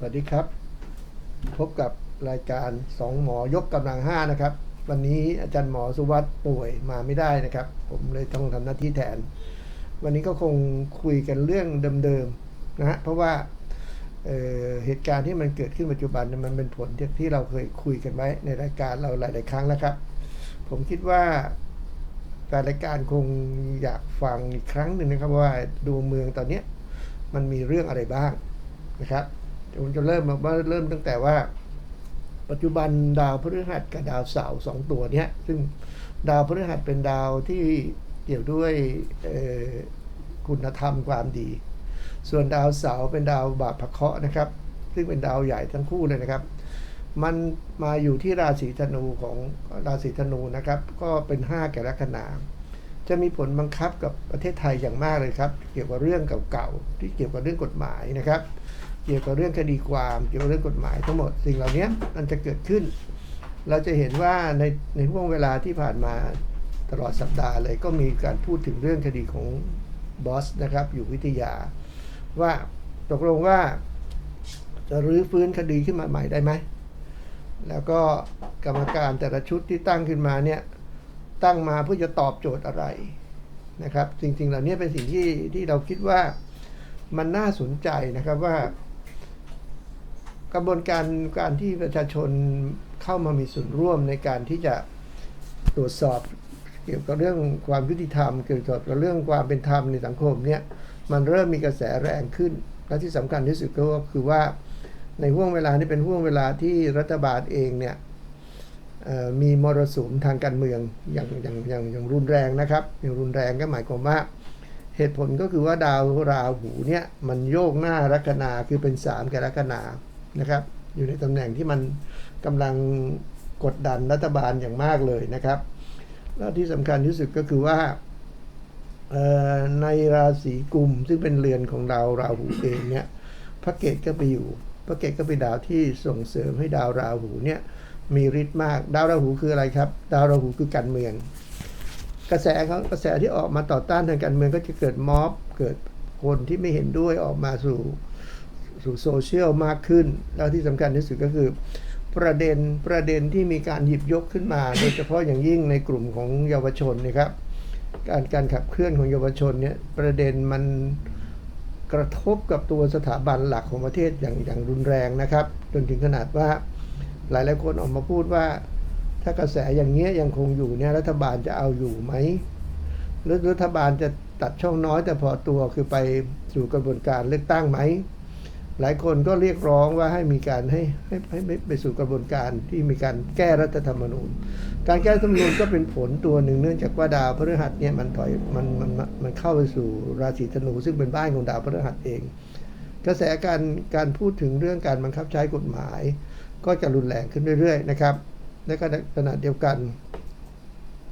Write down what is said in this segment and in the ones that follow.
สวัสดีครับ พบกับรายการสองหมอยกกำลังห้านะครับ วันนี้อาจารย์หมอสุวัสด์ป่วยมาไม่ได้นะครับ ผมเลยต้องทำหน้าที่แทน วันนี้ก็คงคุยกันเรื่องเดิมๆนะฮะเพราะว่าเเหตุการณ์ที่มันเกิดขึ้นปัจจุบันมันเป็นผลที่ที่เราเคยคุยกันไว้ในรายการเราหลาย ๆ ครั้งแล้วครับ ผมคิดว่าแฟนรายการคงอยากฟังอีกครั้งหนึ่งนะครับว่าดูเมืองตอนนี้มันมีเรื่องอะไรบ้างนะครับ ผมจะเริ่มมาว่าเริ่มตั้งแต่ว่า ปัจจุบันดาวพฤหัสกับดาวเสาร์สองตัวเนี้ย ซึ่งดาวพฤหัสเป็นดาวที่เกี่ยวด้วยคุณธรรมความดี ส่วนดาวเสาร์เป็นดาวบาปพะเคาะนะครับ ซึ่งเป็นดาวใหญ่ทั้งคู่เลยนะครับ มันมาอยู่ที่ราศีธนูของราศีธนูนะครับ ก็เป็น5แกลัคนาจะมีผลบังคับกับประเทศไทยอย่างมากเลยครับ เกี่ยวกับเรื่องเก่าๆที่เกี่ยวกับเรื่องกฎหมายนะครับ เกี่ยวกับเรื่องคดีความเกี่ยวกับเรื่องกฎหมายทั้งหมดสิ่งเหล่านี้มันจะเกิดขึ้น เราจะเห็นว่าในในห่วงเวลาที่ผ่านมาตลอดสัปดาห์เลยก็มีการพูดถึงเรื่องคดีของบอสนะครับอยู่วิทยา ว่าตกลงว่าจะรื้อฟื้นคดีขึ้นมาใหม่ได้ไหม แล้วก็กรรมการแต่ละชุดที่ตั้งขึ้นมาเนี่ยตั้งมาเพื่อจะตอบโจทย์อะไรนะครับ จริงๆเหล่านี้เป็นสิ่งที่ที่เราคิดว่ามันน่าสนใจนะครับว่า กระบวนการการที่ประชาชนเข้ามามีส่วนร่วมในการที่จะตรวจสอบเกี่ยวกับเรื่องความยุติธรรม เกี่ยวกับเรื่องความเป็นธรรมในสังคมเนี่ยมันเริ่มมีกระแสแรงขึ้น และที่สำคัญที่สุดก็คือว่าในห่วงเวลานี้เป็นห่วงเวลาที่รัฐบาลเองเนี่ยมีมรสุมทางการเมืองอย่างอย่างอย่างอย่างรุนแรงนะครับ อย่างรุนแรงก็หมายความว่าเหตุผลก็คือว่าดาวราหูเนี่ยมันโยกหน้าลัคนาคือเป็นสามกับลัคนา นะครับ อยู่ในตำแหน่งที่มันกำลังกดดันรัฐบาลอย่างมากเลยนะครับ แล้วที่สำคัญที่สุดก็คือว่าในราศีกุมซึ่งเป็นเรือนของดาวราหูเองเนี่ยพระเกตก็ไปอยู่พระเกตก็เป็นดาวที่ส่งเสริมให้ดาวราหูเนี่ยมีฤทธิ์มาก ดาวราหูคืออะไรครับ ดาวราหูคือการเมือง กระแสเขากระแสที่ออกมาต่อต้านทางการเมืองก็จะเกิดม็อบเกิดคนที่ไม่เห็นด้วยออกมาสู่ สู่โซเชียลมากขึ้น แล้วที่สำคัญที่สุดก็คือ ประเด็นประเด็นที่มีการหยิบยกขึ้นมา โดยเฉพาะอย่างยิ่งในกลุ่มของเยาวชนนะครับการการขับเคลื่อนของเยาวชนเนี่ยประเด็นมันกระทบกับตัวสถาบันหลักของประเทศอย่างอย่างรุนแรงนะครับ จนถึงขนาดว่าหลายหลายคนออกมาพูดว่า ถ้ากระแสอย่างเงี้ยยังคงอยู่เนี่ยรัฐบาลจะเอาอยู่ไหมหรือรัฐบาลจะตัดช่องน้อยแต่พอตัวคือไปสู่กระบวนการเลือกตั้งไหม หลายคนก็เรียกร้องว่าให้มีการให้ให้ให้ไปสู่กระบวนการที่มีการแก้รัฐธรรมนูญ การแก้รัฐธรรมนูญก็เป็นผลตัวหนึ่งเนื่องจากว่าดาวพฤหัสเนี่ยมันถอยมันมันมันมันเข้าไปสู่ราศีธนู ซึ่งเป็นบ้านของดาวพฤหัสเอง กระแสการการพูดถึงเรื่องการบังคับใช้กฎหมาย ก็จะรุนแรงขึ้นเรื่อยๆนะครับและก็ขณะเดียวกัน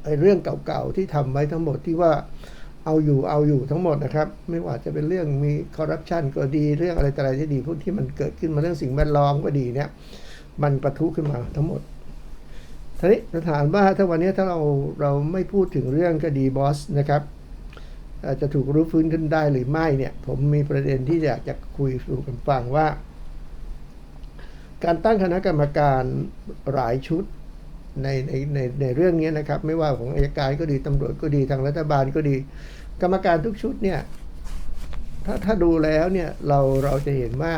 ไอ้เรื่องเก่าๆที่ทำไว้ทั้งหมดที่ว่า เอาอยู่เอาอยู่ทั้งหมดนะครับ ไม่ว่าจะเป็นเรื่องมีคอร์รัปชันก็ดีเรื่องอะไรต่ออะไรที่ดีพวกที่มันเกิดขึ้นมาเรื่องสิ่งแวดล้อมก็ดีเนี่ยมันประทุขึ้นมาทั้งหมดทีนี้จะถามว่าถ้าวันนี้ถ้าเราเราไม่พูดถึงเรื่องคดีบอสนะครับจะถูกรื้อฟื้นขึ้นได้หรือไม่เนี่ย ผมมีประเด็นที่อยากจะคุยสู่กันฟังว่า การตั้งคณะกรรมการหลายชุดในในในในเรื่องนี้นะครับ ไม่ว่าของอายการก็ดีตำรวจก็ดีทางรัฐบาลก็ดี กรรมการทุกชุดเนี่ยถ้าถ้าดูแล้วเนี่ยเราเราจะเห็นว่า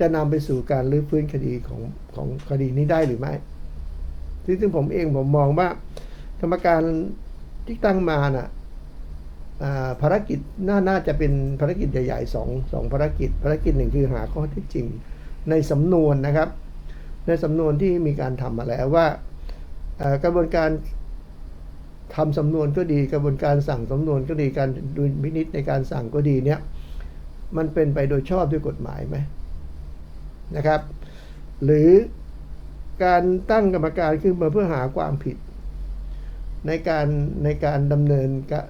จะนำไปสู่การรื้อฟื้นคดีของของคดีนี้ได้หรือไม่ซึ่งซึ่งผมเองผมมองว่า กรรมการที่ตั้งมาน่ะภารกิจน่าน่าจะเป็นภารกิจใหญ่ๆสองสองภารกิจ ภารกิจหนึ่งคือหาข้อเท็จจริง ในสำนวนนะครับ ในสำนวนที่มีการทำมาแล้วว่ากระบวนการ ทำสำนวนก็ดีกระบวนการสั่งสำนวนก็ดีการดูพินิจในการสั่งก็ดีเนี่ยมันเป็นไปโดยชอบด้วยกฎหมายไหมนะครับ หรือการตั้งกรรมการขึ้นมาเพื่อหาความผิด ในการในการดำเนิน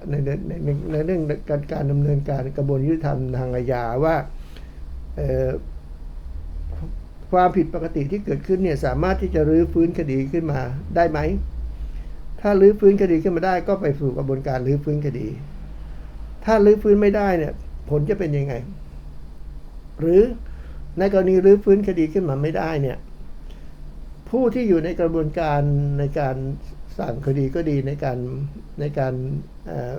ในในในในในเรื่องการการดำเนินการกระบวนยุติธรรมทางอาญาว่าความผิดปกติที่เกิดขึ้นเนี่ยสามารถที่จะรื้อฟื้นคดีขึ้นมาได้ไหม ถ้ารื้อฟื้นคดีขึ้นมาได้ก็ไปสู่กระบวนการรื้อฟื้นคดี ถ้ารื้อฟื้นไม่ได้เนี่ยผลจะเป็นยังไง หรือในกรณีรื้อฟื้นคดีขึ้นมาไม่ได้เนี่ย ผู้ที่อยู่ในกระบวนการในการสั่งคดีก็ดีในการในการ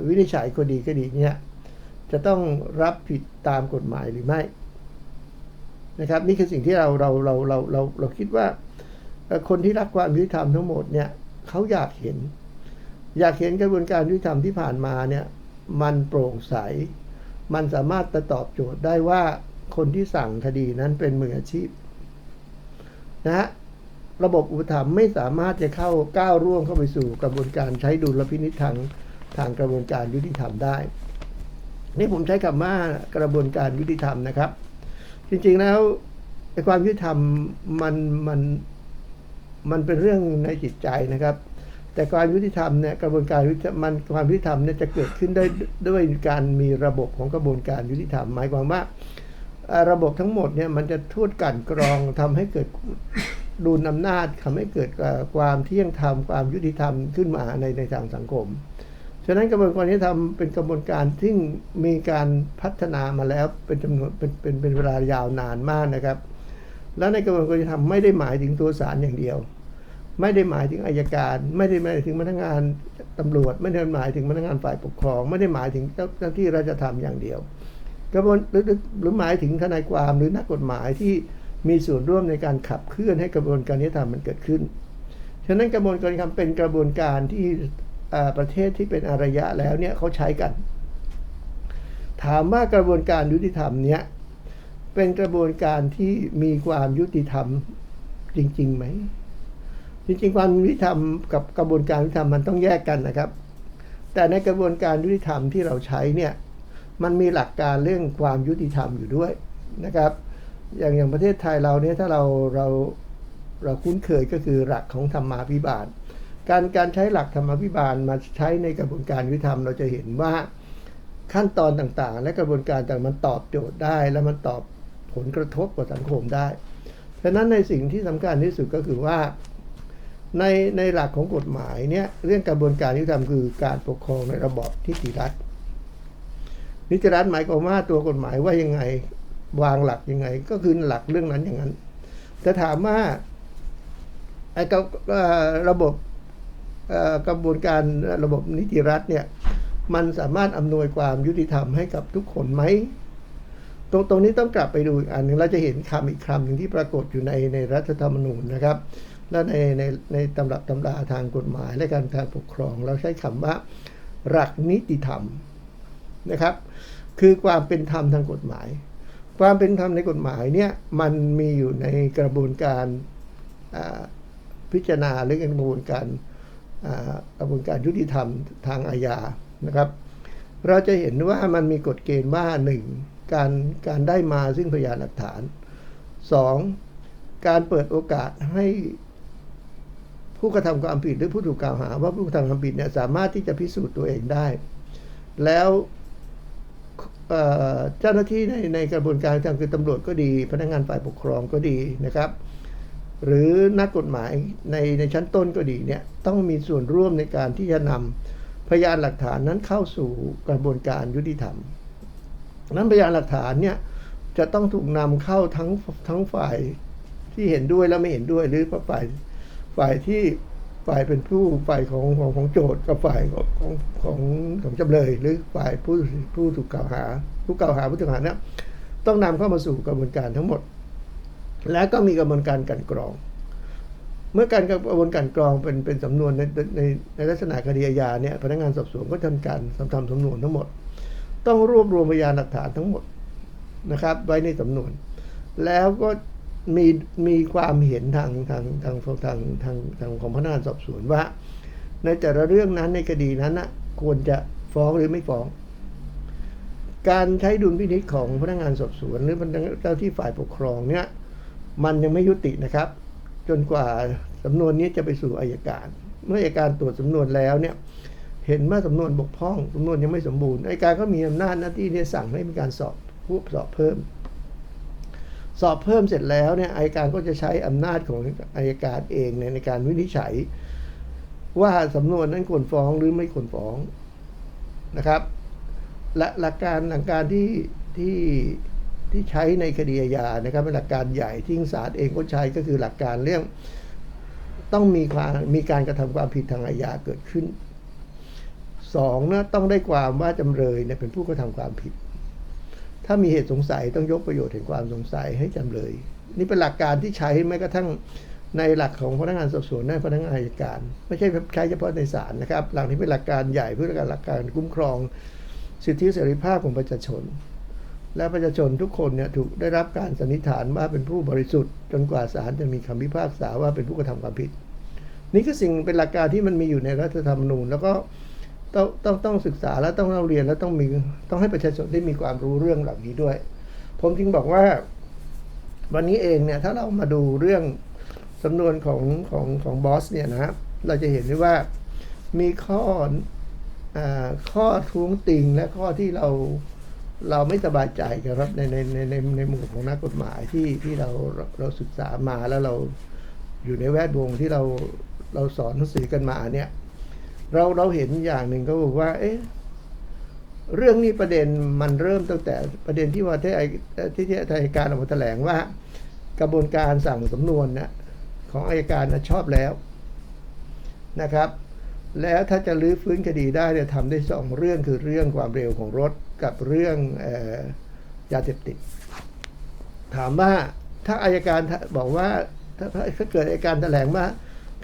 วินิจฉัยคดีก็ดีเนี่ยจะต้องรับผิดตามกฎหมายหรือไม่นะครับ นี่คือสิ่งที่เราเราเราเราเราเราคิดว่าคนที่รักความยุติธรรมทั้งหมดเนี่ย เขาอยากเห็น อยากเห็นกระบวนการยุติธรรมที่ผ่านมาเนี่ย มันโปร่งใส มันสามารถจะตอบโจทย์ได้ว่าคนที่สั่งคดีนั้นเป็นมืออาชีพนะฮะระบบอุปถัมภ์ไม่สามารถจะเข้าก้าวร่วงเข้าไปสู่กระบวนการใช้ดุลพินิจทางทางกระบวนการยุติธรรมได้ นี่ผมใช้คำว่ากระบวนการยุติธรรมนะครับ จริงๆแล้วไอ้ความยุติธรรมมันมัน มันเป็นเรื่องในจิตใจนะครับ แต่ความยุติธรรมเนี่ยกระบวนการยุติมันความยุติธรรมเนี่ยจะเกิดขึ้นได้ด้วยการมีระบบของกระบวนการยุติธรรม หมายความว่าระบบทั้งหมดเนี่ยมันจะทูดกันกรองทำให้เกิดดุลอำนาจทำให้เกิดความเที่ยงธรรมความยุติธรรมขึ้นมาในในทางสังคม ฉะนั้นกระบวนการยุติธรรมเป็นกระบวนการที่มีการพัฒนามาแล้วเป็นจำนวนเป็นเป็นเป็นเวลายาวนานมากนะครับ แล้วในกระบวนการยุติธรรมไม่ได้หมายถึงตัวศาลอย่างเดียว ไม่ได้หมายถึงอายการ ไม่ได้หมายถึงพนักงานตำรวจ ไม่ได้หมายถึงพนักงานฝ่ายปกครอง ไม่ได้หมายถึงเจ้าที่ราชธรรมอย่างเดียวกระบวนหรือหรือหรือหมายถึงทนายความหรือนักกฎหมายที่มีส่วนร่วมในการขับเคลื่อนให้กระบวนการยุติธรรมมันเกิดขึ้น ฉะนั้นกระบวนการยุติธรรมเป็นกระบวนการที่ประเทศที่เป็นอารยะแล้วเนี่ยเขาใช้กัน ถามว่ากระบวนการยุติธรรมเนี่ยเป็นกระบวนการที่มีความยุติธรรมจริงๆไหม จริงๆความยุติธรรมกับกระบวนการยุติธรรมมันต้องแยกกันนะครับ แต่ในกระบวนการยุติธรรมที่เราใช้เนี่ยมันมีหลักการเรื่องความยุติธรรมอยู่ด้วยนะครับ อย่างอย่างประเทศไทยเราเนี่ยถ้าเราเราเราคุ้นเคยก็คือหลักของธรรมาภิบาล การการใช้หลักธรรมาภิบาลมาใช้ในกระบวนการยุติธรรมเราจะเห็นว่าขั้นตอนต่างๆ และกระบวนการต่างมันตอบโจทย์ได้ และมันตอบผลกระทบกับสังคมได้ฉะนั้นในสิ่งที่สำคัญที่สุดก็คือว่า ในในหลักของกฎหมายเนี่ยเรื่องกระบวนการยุติธรรมคือการปกครองในระบอบนิติรัฐนิติรัฐหมายความว่าตัวกฎหมายว่ายังไงวางหลักยังไง ก็คือหลักเรื่องนั้นอย่างนั้น แต่ถามว่าไอ้ระบบกระบวนการระบบนิติรัฐเนี่ยมันสามารถอำนวยความยุติธรรมให้กับทุกคนไหม ตรงตรงนี้ต้องกลับไปดูอีกอันหนึ่งเราจะเห็นคำอีกคำหนึ่งที่ปรากฏอยู่ในในรัฐธรรมนูญนะครับ และในในในตำรับตำราทางกฎหมาย และการการปกครอง เราใช้คำว่า หลักนิติธรรมนะครับ คือความเป็นธรรมทางกฎหมาย ความเป็นธรรมในกฎหมายเนี่ยมันมีอยู่ในกระบวนการพิจารณาหรือกระบวนการกระบวนการยุติธรรมทางอาญานะครับ เราจะเห็นว่ามันมีกฎเกณฑ์ว่าหนึ่งการการได้มาซึ่งพยานหลักฐานสองการเปิดโอกาสให้ ผู้กระทำความผิดหรือผู้ถูกกล่าวหา ว่าผู้กระทำความผิดเนี่ยสามารถที่จะพิสูจน์ตัวเองได้ แล้วเอ่อเจ้าหน้าที่ในในกระบวนการทางคือตำรวจก็ดี พนักงานฝ่ายปกครองก็ดีนะครับ หรือนักกฎหมายในในชั้นต้นก็ดีเนี่ยต้องมีส่วนร่วมในการที่จะนำพยานหลักฐานนั้นเข้าสู่กระบวนการยุติธรรม นั้นพยานหลักฐานเนี่ยจะต้องถูกนำเข้าทั้งทั้งฝ่ายที่เห็นด้วยและไม่เห็นด้วยหรือฝ่าย ฝ่ายที่ฝ่ายเป็นผู้ฝ่ายของของของโจทย์กับฝ่ายของของของของจำเลย หรือฝ่ายผู้ผู้ถูกกล่าวหา ผู้กล่าวหาผู้ถูกกล่าวหาเนี่ยต้องนำเข้ามาสู่กระบวนการทั้งหมด และก็มีกระบวนการกันกรอง เมื่อการกระบวนการกรองเป็นเป็นสำนวนในในในลักษณะคดีอาญาเนี่ยพนักงานสอบสวนก็ทำการทำทำสำนวนทั้งหมด ต้องรวบรวมพยานหลักฐานทั้งหมดนะครับ ไว้ในสำนวน แล้วก็ มีมีความเห็นทางทางทางทางทางทางทางของพนักงานสอบสวนว่า ในแต่ละเรื่องนั้นในคดีนั้นนะควรจะฟ้องหรือไม่ฟ้อง การใช้ดุลพินิจของพนักงานสอบสวน หรือพนักเจ้าที่ฝ่ายปกครองเนี่ยมันยังไม่ยุตินะครับ จนกว่าสำนวนนี้จะไปสู่อายการ เมื่ออายการตรวจสำนวนแล้วเนี่ยเห็นว่าสำนวนบกพร่องสำนวนยังไม่สมบูรณ์อายการก็มีอำนาจหน้าที่ที่สั่งให้มีการสอบผู้สอบเพิ่ม สอบเพิ่มเสร็จแล้วเนี่ยอายการก็จะใช้อำนาจของอายการเองในในการวินิจฉัย ว่าสำนวนนั้นควรฟ้องหรือไม่ควรฟ้องนะครับและหลักการหลักการที่ที่ที่ใช้ในคดีอาญานะครับเป็นหลักการใหญ่ที่ศาลเองก็ใช้ก็คือหลักการเรื่องต้องมีความมีการกระทำความผิดทางอาญาเกิดขึ้นสองนะต้องได้ความว่าจำเลยเนี่ยเป็นผู้กระทำความผิด ถ้ามีเหตุสงสัยต้องยกประโยชน์แห่งความสงสัยให้จำเลย นี่เป็นหลักการที่ใช้แม้กระทั่งในหลักของพนักงานสอบสวนและพนักงานอัยการ ไม่ใช่ใช้เฉพาะในศาลนะครับ หลักนี้เป็นหลักการใหญ่เพื่อการหลักการคุ้มครอง สิทธิเสรีภาพของประชาชน และประชาชนทุกคนเนี่ยถูกได้รับการสันนิษฐานว่าเป็นผู้บริสุทธิ์ จนกว่าศาลจะมีคำพิพากษาว่าเป็นผู้กระทำความผิด นี่คือสิ่งเป็นหลักการที่มันมีอยู่ในรัฐธรรมนูญแล้วก็ ต้องต้องต้องศึกษาแล้วต้องเรียนแล้วต้องมีต้องให้ประชาชนได้มีความรู้เรื่องเหล่านี้ด้วย ผมจึงบอกว่า วันนี้เองเนี่ยถ้าเรามาดูเรื่องสำนวนของของของบอสเนี่ยนะเราจะเห็นได้ว่ามีข้ออข้อท้วงติงและข้อที่เราเราไม่สบายใจครับในในในในในหมุมของนักกฎหมายที่ที่เราเราศึกษามาแล้วเราอยู่ในแวดวงที่เราเราสอนหนังสือกันมาเนี่ย เราเราเห็นอย่างหนึ่งก็บอกว่า เอ๊ะเรื่องนี้ประเด็นมันเริ่มตั้งแต่ประเด็นที่ว่าที่ไอที่ที่ทางการออกมาแถลงว่า กระบวนการสั่งสำนวนนะของอายการนะชอบแล้วนะครับ แล้วถ้าจะรื้อฟื้นคดีได้เนี่ยทำได้สองเรื่องคือเรื่องความเร็วของรถกับเรื่องอยาเสพติด ถามว่าถ้าอายการบอกว่าถ้าถ้าเกิดอายการแถลงว่า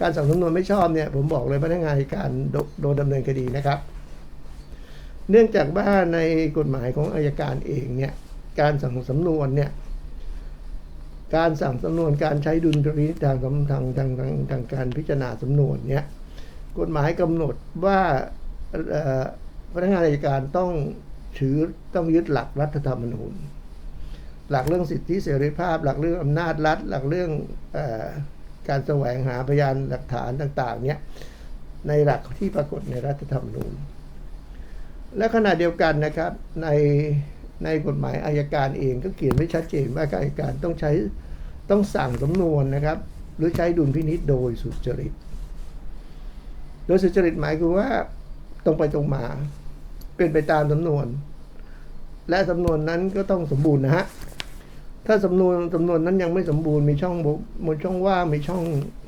การสั่งสำนวนไม่ชอบเนี่ยผมบอกเลยพนักงานอัยการโดนดำเนินคดีนะครับ เนื่องจากว่าในกฎหมายของอายการเองเนี่ยการสั่งสำนวนเนี่ยการสั่งสำนวนการใช้ดุลพินิจทางทางทางทางทางทางการพิจารณาสำนวนเนี่ยกฎหมายกำหนดว่าพนักงานอัยการต้องถือต้องยึดหลักรัฐธรรมนูญ หลักเรื่องสิทธิเสรีภาพ หลักเรื่องอำนาจรัฐ หลักเรื่องอ การแสวงหาพยานหลักฐานต่าง ๆ เนี่ยในหลักที่ปรากฏในรัฐธรรมนูญ และขณะเดียวกันนะครับในในกฎหมายอายการเองก็เขียนไว้ชัดเจนว่าอายการต้องใช้ต้องสั่งสำนวนนะครับ หรือใช้ดุลพินิษโดยสุจริต โดยสุจริตหมายคือว่าตรงไปตรงมา เป็นไปตามสำนวน และสำนวนนั้นก็ต้องสมบูรณ์นะฮะ ถ้าสำนวนสำนวนนั้นยังไม่สมบูรณ์มีช่องมีช่องว่างมีช่อง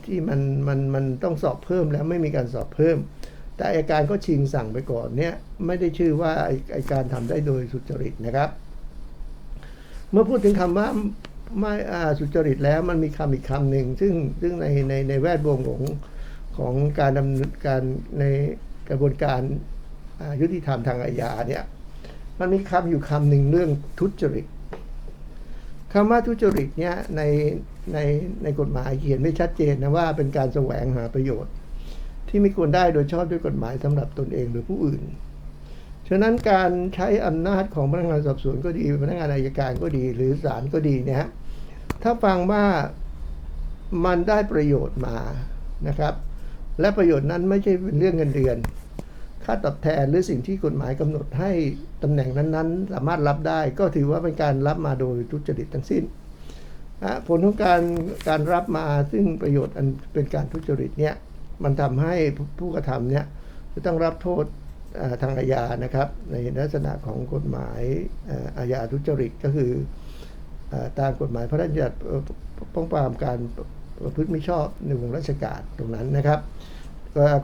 ที่มันมันมันต้องสอบเพิ่มแล้วไม่มีการสอบเพิ่ม แต่อายการก็ชิงสั่งไปก่อนเนี่ยไม่ได้ชื่อว่าอายการทำได้โดยสุจริตนะครับ เมื่อพูดถึงคำว่าไม่สุจริตแล้วมันมีคำอีกคำหนึ่งซึ่งซึ่งในในในแวดวงของของการดำเนินการในกระบวนการยุติธรรมทางอาญาเนี่ยมันมีคำอยู่คำหนึ่งเรื่องทุจริต คำว่าทุจริตเนี่ยในในในกฎหมายเขียนไม่ชัดเจนนะว่าเป็นการแสวงหาประโยชน์ ที่ไม่ควรได้โดยชอบด้วยกฎหมายสำหรับตนเองหรือผู้อื่น ฉะนั้นการใช้อำนาจของพนักงานสอบสวนก็ดีพนักงานอายการก็ดีหรือศาลก็ดีเนี่ย ถ้าฟังว่ามันได้ประโยชน์มานะครับ และประโยชน์นั้นไม่ใช่เป็นเรื่องเงินเดือน ค่าตอบแทนหรือสิ่งที่กฎหมายกำหนดให้ตำแหน่งนั้นๆ สามารถรับได้ก็ถือว่าเป็นการรับมาโดยทุจริตทั้งสิ้นผลของการการรับมาซึ่งประโยชน์อันเป็นการทุจริตเนี่ยมันทำให้ผู้กระทำเนี่ยจะต้องรับโทษทางอาญานะครับ ในลักษณะของกฎหมายอาญาทุจริตก็คือตามกฎหมายพระราชบัญญัติป้องปรามการประพฤติมิชอบในวงราชการตรงนั้นนะครับ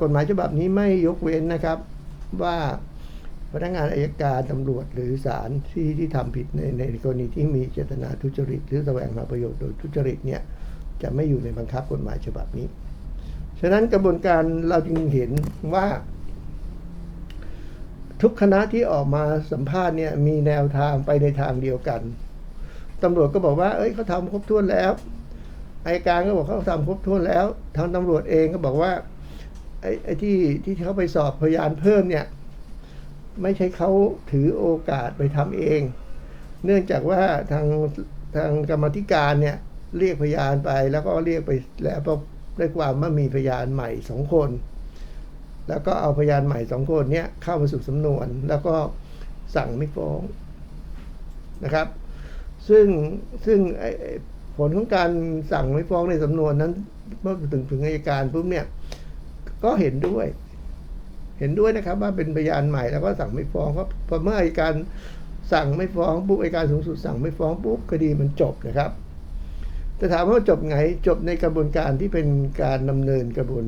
กฎหมายฉบับนี้ไม่ยกเว้นนะครับว่าพนักงานอายการตำรวจหรือศาลที่ที่ทำผิดในในกรณีที่มีเจตนาทุจริต หรือแสวงหาประโยชน์โดยทุจริตเนี่ยจะไม่อยู่ในบังคับกฎหมายฉบับนี้ ฉะนั้นกระบวนการเราจึงเห็นว่า ทุกคณะที่ออกมาสัมภาษณ์เนี่ยมีแนวทางไปในทางเดียวกันตำรวจก็บอกว่า เอ้ยเขาทำครบถ้วนแล้วอายการก็บอกเขาทำครบถ้วนแล้วทางตำรวจเองก็บอกว่า ไอ้ไอ้ที่ที่เขาไปสอบพยานเพิ่มเนี่ย ไม่ใช่เขาถือโอกาสไปทำเอง เนื่องจากว่าทางทางกรรมธิการเนี่ยเรียกพยานไปแล้วก็เรียกไปแล้วก็ได้ความว่ามีพยานใหม่สองคน แล้วก็เอาพยานใหม่สองคนเนี้ยเข้ามาสู่สำนวน แล้วก็สั่งไม่ฟ้องนะครับ ซึ่งซึ่งผลของการสั่งไม่ฟ้องในสำนวนนั้นเมื่อถึงถึงอัยการปุ๊บเนี่ย ก็เห็นด้วย เห็นด้วยนะครับ ว่าเป็นพยานใหม่แล้วก็สั่งไม่ฟ้องเพราะพอเมื่ออยการสั่งไม่ฟ้องปุ๊บอยการสูงสุดสั่งไม่ฟ้องปุ๊บคดีมันจบนะครับแต่ถามว่าจบไงจบในกระบวนการที่เป็นการดำเนินกระบวน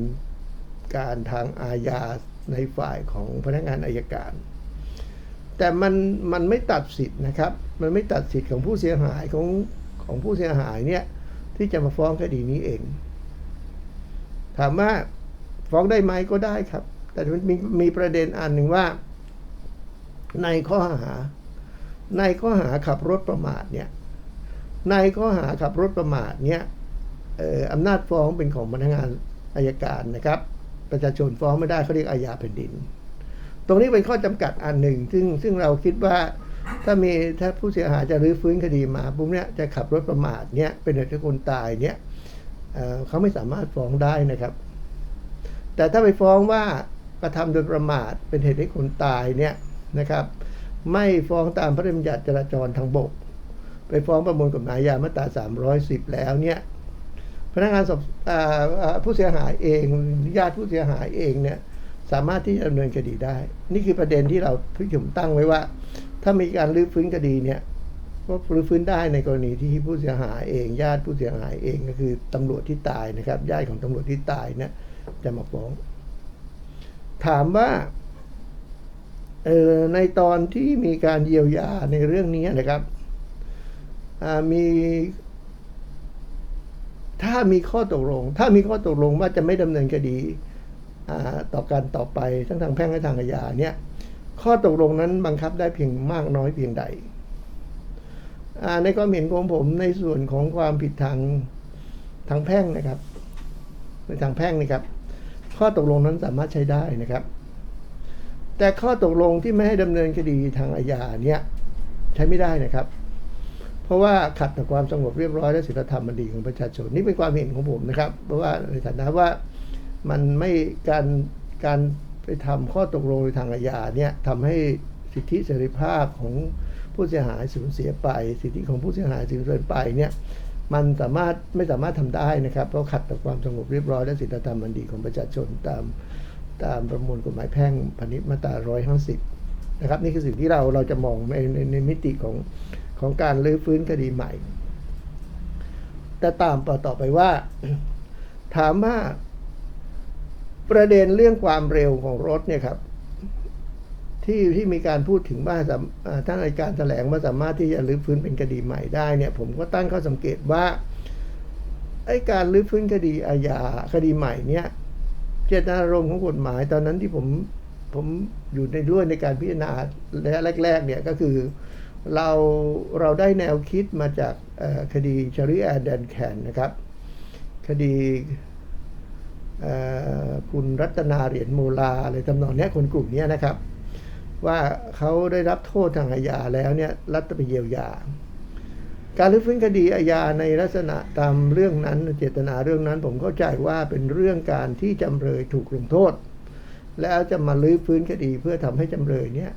การทางอาญาในฝ่ายของพนักงานอายการ แต่มันมันไม่ตัดสิทธิ์นะครับ มันไม่ตัดสิทธิ์ของผู้เสียหายของของผู้เสียหายเนี่ยที่จะมาฟ้องคดีนี้เอง ถามว่า ฟ้องได้ไหมก็ได้ครับ แต่มันมีมีประเด็นอันหนึ่งว่า ในข้อหา ในข้อหาขับรถประมาทเนี่ย ในข้อหาขับรถประมาทเนี่ยอออำนาจฟ้องเป็นของพนักงานอายการนะครับ ประชาชนฟ้องไม่ได้เขาเรียกอาญาแผ่นดิน ตรงนี้เป็นข้อจำกัดอันหนึ่ง ซึ่งซึ่งเราคิดว่าถ้ามีถ้าผู้เสียหายจะรื้อฟื้นคดีมาปุ๊บเนี่ยจะขับรถประมาทเนี่ยเป็นเหตุให้คนตายเนี่ยเเขาไม่สามารถฟ้องได้นะครับ แต่ถ้าไปฟ้องว่ากระทำโดยประมาทเป็นเหตุให้คนตายเนี่ยนะครับ ไม่ฟ้องตามพระราชบัญญัติจราจรทางบก ไปฟ้องประมวลกฎหมายยามาตรา 310 แล้วเนี่ยพนักงานสอบผู้เสียหายเองญาติผู้เสียหายเองเนี่ยสามารถที่จะดำเนินคดีได้ นี่คือประเด็นที่เราที่ผมตั้งไว้ว่า ถ้ามีการรื้อฟื้นคดีเนี่ยก็รื้อฟื้นได้ในกรณีที่ผู้เสียหายเอง ญาติผู้เสียหายเองก็คือตำรวจที่ตายนะครับญาติของตำรวจที่ตายเนี่ย จะมาฟ้อง ถามว่าเออในตอนที่มีการเยียวยาในเรื่องนี้นะครับมี ถ้ามีข้อตกลง ถ้ามีข้อตกลงว่าจะไม่ดำเนินคดีต่อการต่อไปทั้งทางแพ่งและทางอาญาเนี่ย ข้อตกลงนั้นบังคับได้เพียงมากน้อยเพียงใดในความเห็นของผมในส่วนของความผิดทางทางแพ่งนะครับในทางแพ่งนะครับ ข้อตกลงนั้นสามารถใช้ได้นะครับ แต่ข้อตกลงที่ไม่ให้ดำเนินคดีทางอาญาเนี่ยใช้ไม่ได้นะครับ เพราะว่าขัดต่อความสงบเรียบร้อยและศีลธรรมอันดีของประชาชนนี่เป็นความเห็นของผมนะครับ เพราะว่าในฐานะว่ามันไม่การการไปทำข้อตกลงในทางอาญาเนี่ยทำให้สิทธิเสรีภาพของผู้เสียหายสูญเสียไป สิทธิของผู้เสียหายสูญเสียไปเนี่ย มันสามารถไม่สามารถทำได้นะครับ เพราะขัดต่อความสงบเรียบร้อยและศีลธรรมอันดีของประชาชนตามตามประมวลกฎหมายแพ่งพาณิชย์มาตรา 150 นะครับ นี่คือสิ่งที่เราเราจะมองในในในมิติของของการรื้อฟื้นคดีใหม่ แต่ตามต่อไปว่า ถามว่าประเด็นเรื่องความเร็วของรถเนี่ยครับ ที่ที่มีการพูดถึงว่าท่านอัยการแถลงว่าสามารถที่จะรื้อฟื้นเป็นคดีใหม่ได้เนี่ย ผมก็ตั้งข้อสังเกตว่าไอ้การรื้อฟื้นคดีอาญาคดีใหม่เนี่ย เจตนารมณ์ของกฎหมายตอนนั้นที่ผมผมอยู่ในด้วยในการพิจารณาและแรกๆเนี่ยก็คือเราเราได้แนวคิดมาจากคดีชาริแอนแดนแคนนะครับ คดีคุณรัตนาเหรียญโมลาอะไรทำนองเนี้ยคนกลุ่มนี้นะครับ ว่าเขาได้รับโทษทางอาญาแล้วเนี่ยรัฐไปเยียวยา การรื้อฟื้นคดีอาญาในลักษณะตามเรื่องนั้นเจตนาเรื่องนั้น ผมเข้าใจว่าเป็นเรื่องการที่จำเลยถูกลงโทษ แล้วจะมาลื้อฟื้นคดีเพื่อทำให้จำเลยเนี่ย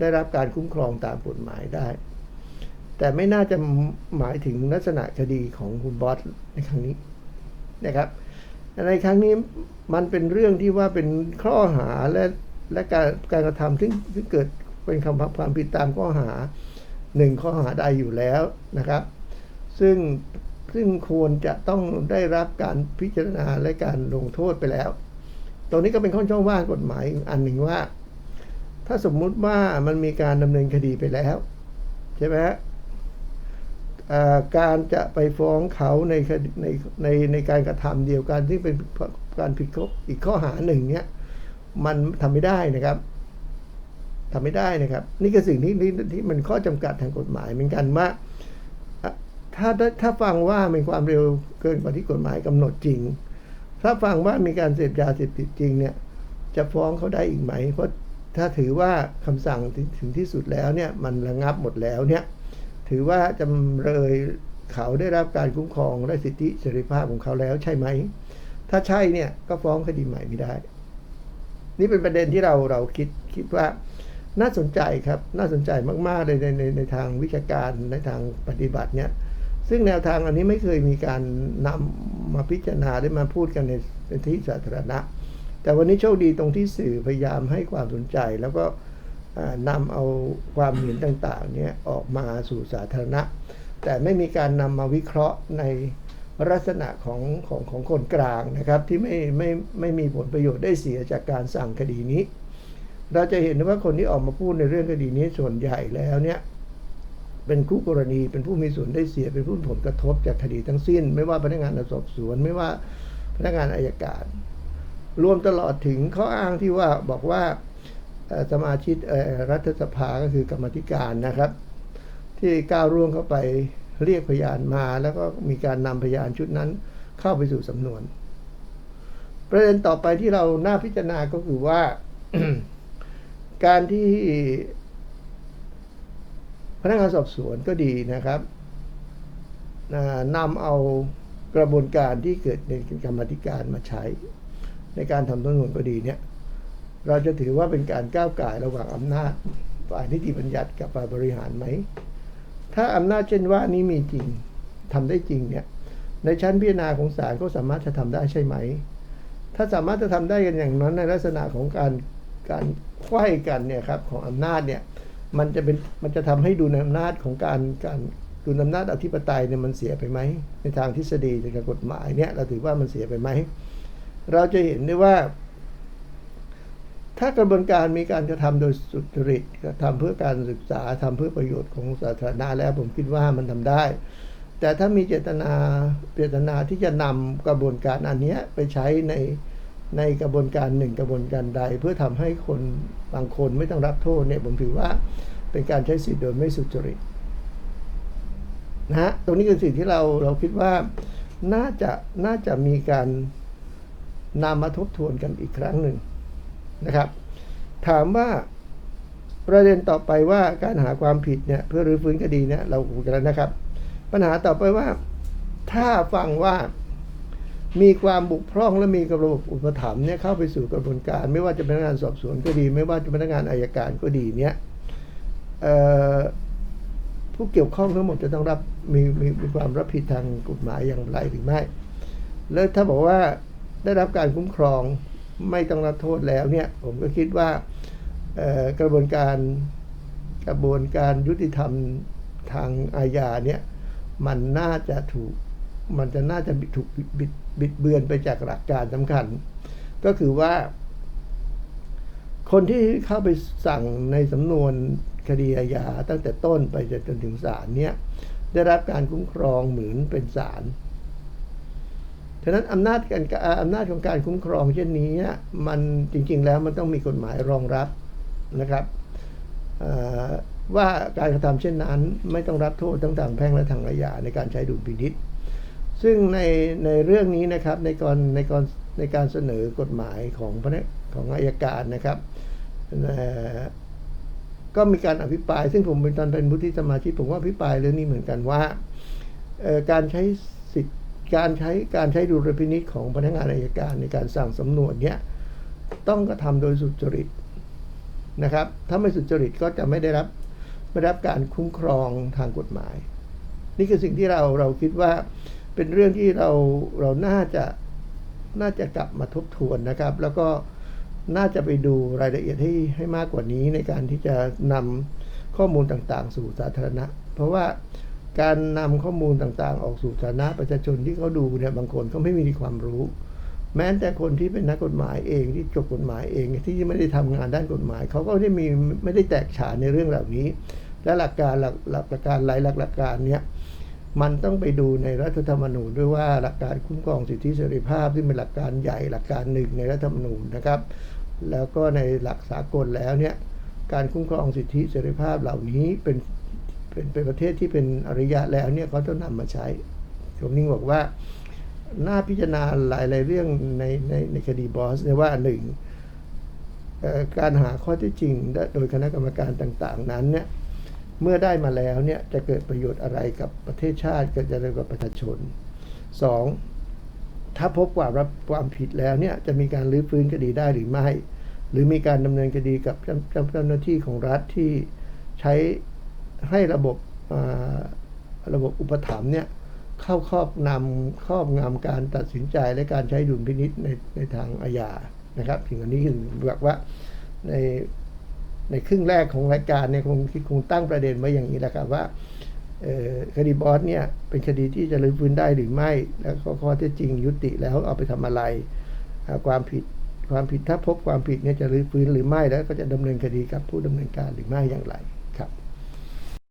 ได้รับการคุ้มครองตามกฎหมายได้ แต่ไม่น่าจะหมายถึงลักษณะคดีของคุณบอสในครั้งนี้นะครับในครั้งนี้มันเป็นเรื่องที่ว่าเป็นข้อหาและ และการการกระทำที่ที่เกิดเป็นคำความผิดตามข้อหาหนึ่งข้อหาใดอยู่แล้วนะครับ ซึ่งซึ่งควรจะต้องได้รับการพิจารณาและการลงโทษไปแล้ว ตรงนี้ก็เป็นข้อช่องว่างกฎหมายอันหนึ่งว่า ถ้าสมมุติว่ามันมีการดำเนินคดีไปแล้ว ใช่ไหมฮะการจะไปฟ้องเขาในในในในการกระทำเดียวกันที่เป็นการผิดข้ออีกข้อหาหนึ่งเนี้ย มันทำไม่ได้นะครับทำไม่ได้นะครับ นี่คือสิ่งที่ที่ที่มันข้อจำกัดทางกฎหมายเหมือนกันว่าถ้าถ้าฟังว่ามีความเร็วเกินกว่าที่กฎหมายกำหนดจริง ถ้าฟังว่ามีการเสพยาเสพติดจริงเนี่ยจะฟ้องเขาได้อีกไหม เพราะถ้าถือว่าคำสั่งถึงถึงที่สุดแล้วเนี่ยมันระงับหมดแล้วเนี่ยถือว่าจำเลยเขาได้รับการคุ้มครองและสิทธิเสรีภาพของเขาแล้วใช่ไหม ถ้าใช่เนี่ยก็ฟ้องคดีใหม่ไม่ได้ นี่เป็นประเด็นที่เราเราคิดคิดว่าน่าสนใจครับ น่าสนใจมากๆเลยในในในทางวิชาการในทางปฏิบัติเนี่ยซึ่งแนวทางอันนี้ไม่เคยมีการนำมาพิจารณาได้มาพูดกันในในที่สาธารณะ แต่วันนี้โชคดีตรงที่สื่อพยายามให้ความสนใจ แล้วก็อ่านำเอาความเห็นต่างๆเนี่ยออกมาสู่สาธารณะ แต่ไม่มีการนำมาวิเคราะห์ใน ลักษณะของของของคนกลางนะครับที่ไม่ไม่ไม่มีผลประโยชน์ได้เสียจากการสั่งคดีนี้ เราจะเห็นว่าคนที่ออกมาพูดในเรื่องคดีนี้ส่วนใหญ่แล้วเนี่ยเป็นคู่กรณีเป็นผู้มีส่วนได้เสียเป็นผู้ผลกระทบจากคดีทั้งสิ้น ไม่ว่าพนักงานสอบสวนไม่ว่าพนักงานอายการ รวมตลอดถึงข้ออ้างที่ว่าบอกว่าสมาชิกรัฐสภาก็คือกรรมธิการนะครับ ที่ก้าวร่วงเข้าไป เรียกพยานมาแล้วก็มีการนำพยานชุดนั้นเข้าไปสู่สำนวน ประเด็นต่อไปที่เราน่าพิจารณาก็คือว่า การที่พนักงานสอบสวนก็ดีนะครับอ่านำเอากระบวนการที่เกิดในกรรมธิการมาใช้ ในการทำสำนวนก็ดีเนี่ย เราจะถือว่าเป็นการก้าวไก่ระหว่างอำนาจฝ่ายนิติบัญญัติกับฝ่ายบริหารไหม ถ้าอำนาจเช่นว่านี้มีจริงทำได้จริงเนี่ย ในชั้นพิจารณาของศาลก็สามารถจะทำได้ใช่ไหม ถ้าสามารถจะทำได้กันอย่างนั้นในลักษณะของการการไขว้กันเนี่ยครับของอำนาจเนี่ยมันจะเป็นมันจะทำให้ดูในอำนาจของการการดูอำนาจอธิปไตยเนี่ยมันเสียไปไหม ในทางทฤษฎีในทางกฎหมายเนี่ยเราถือว่ามันเสียไปไหม เราจะเห็นได้ว่า ถ้ากระบวนการมีการกระทำโดยสุจริตกระทำเพื่อการศึกษาทำเพื่อประโยชน์ของสาธารณะแล้วผมคิดว่ามันทำได้ แต่ถ้ามีเจตนาเจตนาที่จะนำกระบวนการอันนี้ไปใช้ในในกระบวนการหนึ่งกระบวนการใด เพื่อทำให้คนบางคนไม่ต้องรับโทษเนี่ยผมถือว่าเป็นการใช้สิทธิ์โดยไม่สุจริตนะฮะตรงนี้คือสิ่งที่เราเราคิดว่าน่าจะน่าจะมีการนำมาทบทวนกันอีกครั้งหนึ่ง นะครับ ถามว่าประเด็นต่อไปว่าการหาความผิดเนี่ยเพื่อรื้อฟื้นคดีเนี่ยเราคุยกันแล้วนะครับ ปัญหาต่อไปว่าถ้าฟังว่ามีความบุกพร่องและมีกระบบอุปถัมภ์เนี่ยเข้าไปสู่กระบวนการ ไม่ว่าจะเป็นพนักงานสอบสวนก็ดี ไม่ว่าจะเป็นพนักงานอายการก็ดีเนี่ยผู้เกี่ยวข้องทั้งหมดจะต้องรับมีมีมีความรับผิดทางกฎหมายอย่างไรหรือไม่ แล้วถ้าบอกว่าได้รับการคุ้มครอง ไม่ต้องรับโทษแล้วเนี่ยผมก็คิดว่ากระบวนการกระบวนการยุติธรรมทางอาญาเนี่ยมันน่าจะถูกมันจะน่าจะถูกบิดบิดเบือนไปจากหลักการสำคัญ ก็คือว่า คนที่เข้าไปสั่งในสำนวนคดีอาญาตั้งแต่ต้นไปจนถึงศาลเนี่ยได้รับการคุ้มครองเหมือนเป็นศาล ฉะนั้นอำนาจการอำนาจของการคุ้มครองเช่นนี้มันจริงๆแล้วมันต้องมีกฎหมายรองรับนะครับว่าการกระทำเช่นนั้นไม่ต้องรับโทษทั้งทางแพ่งและทางอาญาในการใช้ดุลพินิษซึ่งในในเรื่องนี้นะครับในกรในกรในการเสนอกฎหมายของพนักของอายการนะครับก็มีการอภิปราย ซึ่งผมเป็นตอนเป็นวุฒิสมาชิกผมว่าอภิปรายเรื่องนี้เหมือนกันว่าการใช้ การใช้การใช้ดุลพินิษของพนักงานอายการในการสั่งสำนวนเนี้ยต้องกระทำโดยสุจริตนะครับ ถ้าไม่สุจริตก็จะไม่ได้รับไม่รับการคุ้มครองทางกฎหมาย นี่คือสิ่งที่เราเราคิดว่าเป็นเรื่องที่เราเราน่าจะน่าจะกลับมาทบทวนนะครับ แล้วก็น่าจะไปดูรายละเอียดให้ให้มากกว่านี้ในการที่จะนำข้อมูลต่างๆ สู่สาธารณะ เพราะว่า การนำข้อมูลต่างๆ ออกสู่สาธารณะประชาชนที่เขาดูเนี่ยบางคนเขาไม่มีความรู้ แม้แต่คนที่เป็นนักกฎหมายเองที่จบกฎหมายเองที่ไม่ได้ทำงานด้านกฎหมาย เขาก็ไม่ได้มีไม่ได้แตกฉานในเรื่องเหล่านี้ และหลักการหลักหลักการหลายหลักหลักการเนี้ยมันต้องไปดูในรัฐธรรมนูญด้วยว่าหลักการคุ้มครองสิทธิเสรีภาพที่เป็นหลักการใหญ่หลักการหนึ่งในรัฐธรรมนูญนะครับ แล้วก็ในหลักสากลแล้วเนี่ยการคุ้มครองสิทธิเสรีภาพเหล่านี้เป็น เป็นเป็นประเทศที่เป็นอริยะแล้วเนี่ยเขาต้องนำมาใช้ผมนิ่งบอกว่าน่าพิจารณาหลายหลายเรื่องในในในคดีบอสเนี่ยว่าหนึ่งการหาข้อเท็จจริงโดยคณะกรรมการต่าง ๆ นั้นเนี่ยเมื่อได้มาแล้วเนี่ยจะเกิดประโยชน์อะไรกับประเทศชาติเกับจะเริญกับประชาชนสองถ้าพบความรับความผิดแล้วเนี่ยจะมีการรื้อฟื้นคดีได้หรือไม่ หรือมีการดำเนินคดีกับเจ้าเจ้าเจ้าหน้าที่ของรัฐที่ใช้ ให้ระบบระบบอุปถัมภ์เนี่ยเข้าครอบนำครอบงำการตัดสินใจและการใช้ดุลพินิษในในทางอาญานะครับสิ่งอันนี้คือบอกว่าในในครึ่งแรกของรายการเนี่ยคงคงตั้งประเด็นไว้อย่างนี้แหละครับว่าคดีบอสเนี่ยเป็นคดีที่จะรื้อฟื้นได้หรือไม่ แล้วก็ข้อเท็จจริงยุติแล้วเอาไปทำอะไร ความผิดความผิดถ้าพบความผิดเนี่ยจะรื้อฟื้นหรือไม่แล้วก็จะดำเนินคดีกับผู้ดำเนินการหรือไม่อย่างไร